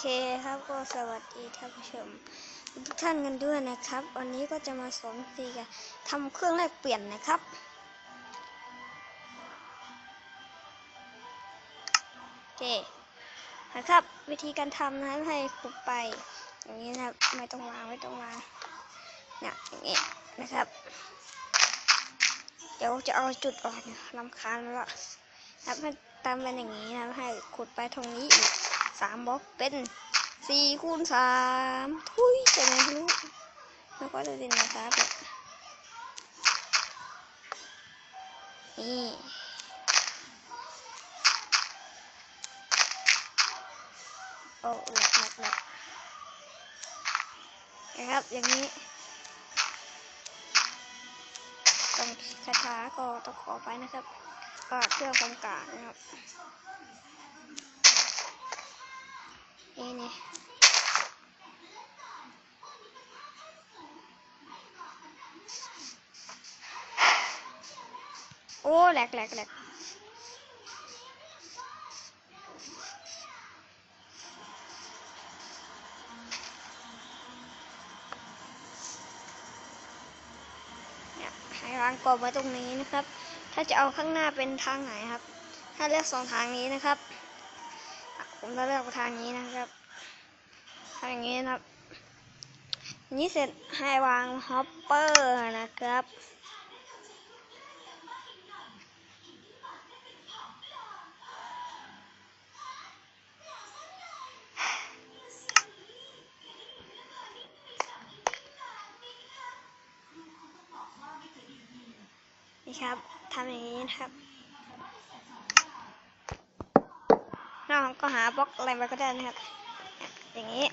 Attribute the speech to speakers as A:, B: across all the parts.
A: เคครับก็สวัสดีท่านผู้ชมทุกท่านกันด้วยนะครับ วันนี้ก็จะมาสอนตีการทำเครื่องแลกเปลี่ยนนะครับ โอเคนะครับ วิธีการทำนะให้ขุดไป อย่างนี้นะครับไม่ต้องวางไม่ต้องวางเนี่ยอย่างนี้นะครับ เดี๋ยวจะเอาจุดออกเนี่ยลำคาญแล้วนะครับให้ตามเป็นอย่างนี้นะให้ขุดไปตรงนี้อีก สามบล็อกเป็นสี่คูณสามทุยจะไม่รู้แล้วก็จะดินนะครับแบบนี่โอ้หลักหลักหลักนะครับอย่างนี้ต้องช้าๆก็ต้องขอไปนะครับก็เพื่อความกลางนะครับ นี่นี่โอ้แหลกแหลกแหลกเนี่ยให้วางกรอบไว้ตรงนี้นะครับ ถ้าจะเอาข้างหน้าเป็นทางไหนครับ ถ้าเลือกสองทางนี้นะครับ ผมจะเลือกทางนี้นะครับทางอย่างนี้นะครับ นี้เสร็จให้วางฮอปเปอร์นะครับนี่ครับทำอย่างนี้นะครับ น้องก็หาบล็อกอะไรมาก็ได้นะครับ อย่างนี้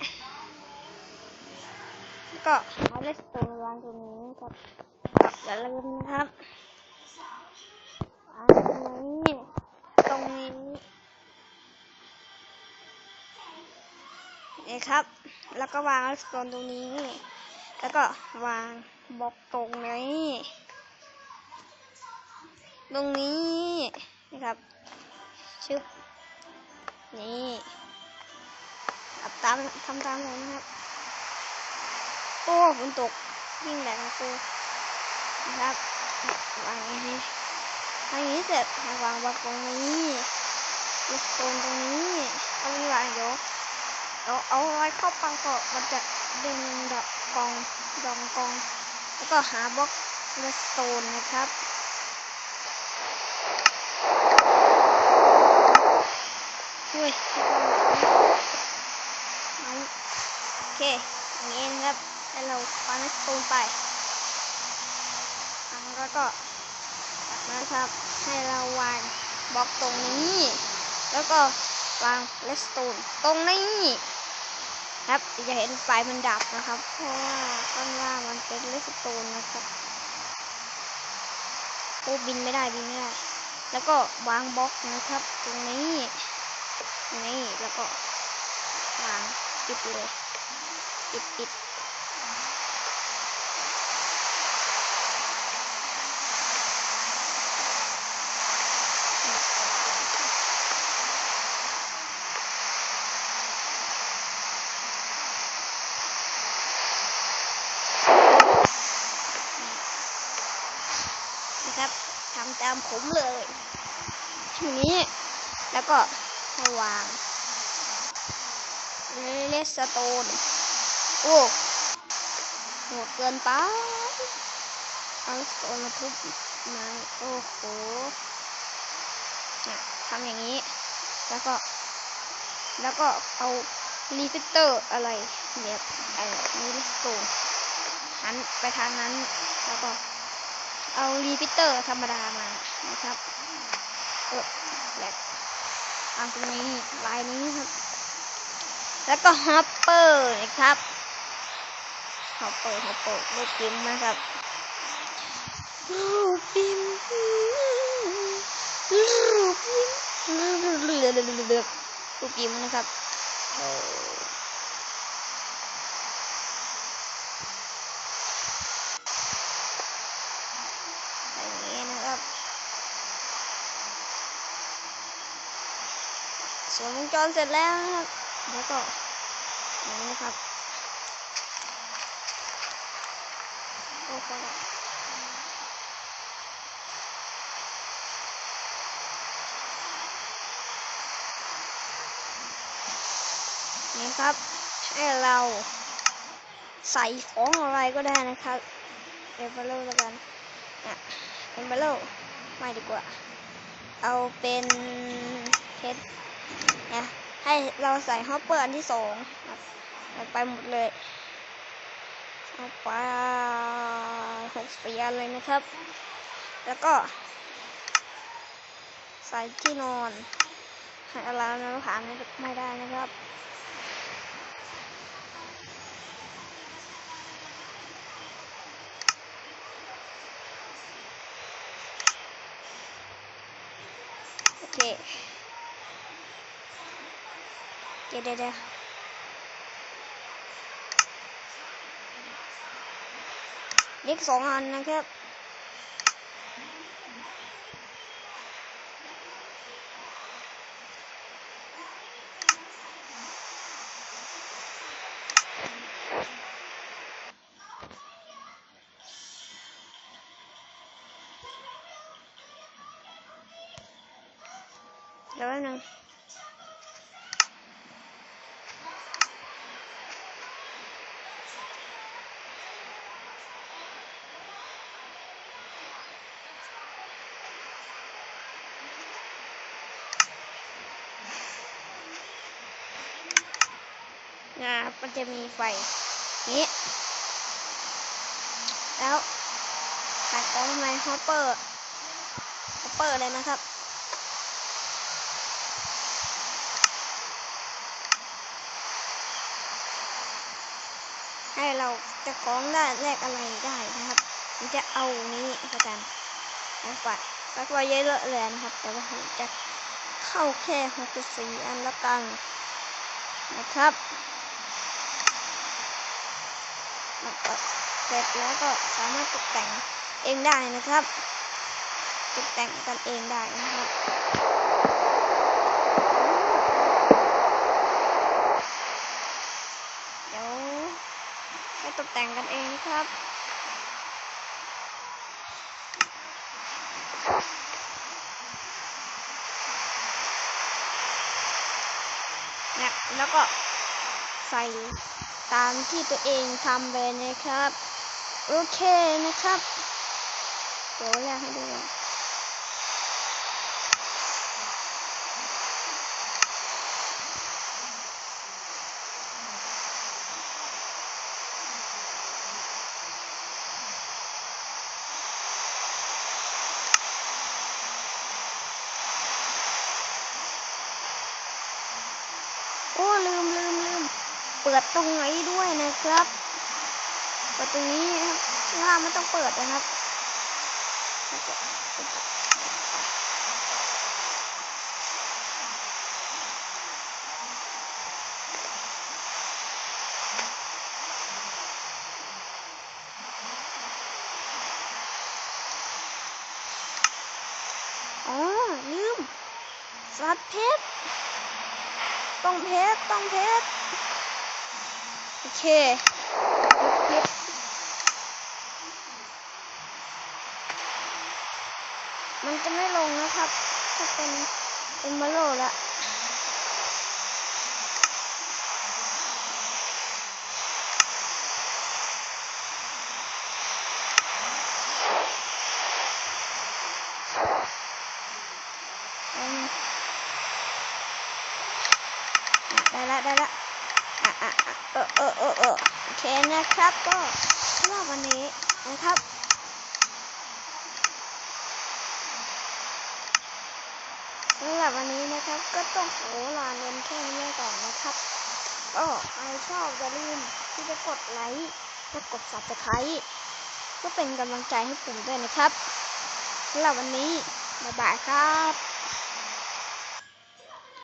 A: แล้วก็เอาเลสโตนวางตรงนี้ครับอย่าลืมนะครับวางตรงนี้ตรงนี้นี่ครับ แล้วก็วางเลสโตนตรงนี้ แล้วก็วางบล็อกตรงนี้ตรงนี้นะครับชึบ นี่ทำตามทำตามผมนะครับ โอ้ฝนตกยิ่งแรงนะกูนะครับวางอย่างนี้วางอย่างนี้เสร็จวางบล็อกตรงนี้ลูกโนตรงนี้เอาไว้วางเดี๋ยวเอาเอาไว้เข้าปังก็มันจะดึงดอกกองดองกอง แล้วก็หาบล็อกเลสโตนนะครับ อุ้ยโอเคอย่างนี้นะครับแล้วเราคว้นสตูนไปแล้วก็จากนั้นครับให้เราวางบล็อกตรงนี้ แล้วก็วางเลสตูนตรงนี้ครับจะเห็นไฟมันดับนะครับ เพราะว่าข้างล่างมันเป็นเลสตูนนะครับโอ้บินไม่ได้บินไม่ได้ แล้วก็วางบล็อกนะครับ ตรงนี้ นี่แล้วก็วางปิดเลยปิดปิดนะครับทำตามผมเลยทีนี้แล้วก็ ให้วางเลสโตน โอ้โหดเกินไปเอาสโตนมาทุบไม้โอ้โหเนี่ยทำอย่างนี้ แล้วก็ แล้วก็เอารีฟิเตอร์อะไรแบบไอ้นี่เลสโตนหันไปทางนั้นแล้วก็เอารีฟิเตอร์ธรรมดามานะครับเออแหลก ตาตรงนี้ลายนี้ครับ แล้วก็ฮอปเปอร์นะครับฮอปเปอร์ฮอปเปอร์ลูกปิมนะครับลูกปิมลูกปิมลูกปิมนะครับเอออย่างนี้นะครับ สวนวงจรเสร็จแล้วนะครับ แล้วก็อย่างนี้ครับโอ้โหนี่ครับ ให้เราใส่ของอะไรก็ได้นะครับเอเวอร์แล้วกันอะเอเวอร์ไม่ดีกว่า เอาเป็นเพชร นะให้เราใส่ฮอปเปอร์อันที่สองครับไปหมดเลยเอาไปหกสีอันเลยนะครับ แล้วก็ ใส่ที่นอนให้เราเราผ่านไม่ได้นะครับโอเค เดี๋ยวเดี๋ยวเด็กสองอันนะครับเดี๋ยวนึง นะมันจะมีไฟนี้ แล้วขายของทำไมฮอปเปอร์ฮอปเปอร์เลยนะครับให้เราจะคล้องได้แลกอะไรได้นะครับผมจะเอานี้ละกันแล้วไปแล้วก็เยอะเลยนะครับ แต่ว่าผมจะเข้าแค่หกสี่อันละกันนะครับ เสร็จแล้วก็สามารถตกแต่งเองได้นะครับตกแต่งกันเองได้นะครับเดี๋ยวไปตกแต่งกันเองครับเนี่ยแล้วก็ใส่ ตามที่ตัวเองทำเลยนะครับ โอเคนะครับเดี๋ยวแรกให้ดูโอ้ลืม เปิดตรงไหนด้วยนะครับ เปิดตรงนี้นะครับข้างล่างไม่ต้องเปิดนะครับอ๋อลืมสัตว์เพชรต้องเพชรต้องเพชร เคมันจะไม่ลงนะครับ ถ้าเป็นเอมเบโลละอืม ได้ละได้ละอะอะอะเออเออเออเออโอเค นะครับก็สำหรับวันนี้นะครับสำหรับวันนี้นะครับก็ต้องขอลาเงินแค่นี้ก่อนนะครับก็ใครชอบอย่าลืมที่จะกดไลค์และกด subscribe เพื่อเป็นกำลังใจให้ผมด้วยนะครับสำหรับวันนี้บ๊ายบายครับ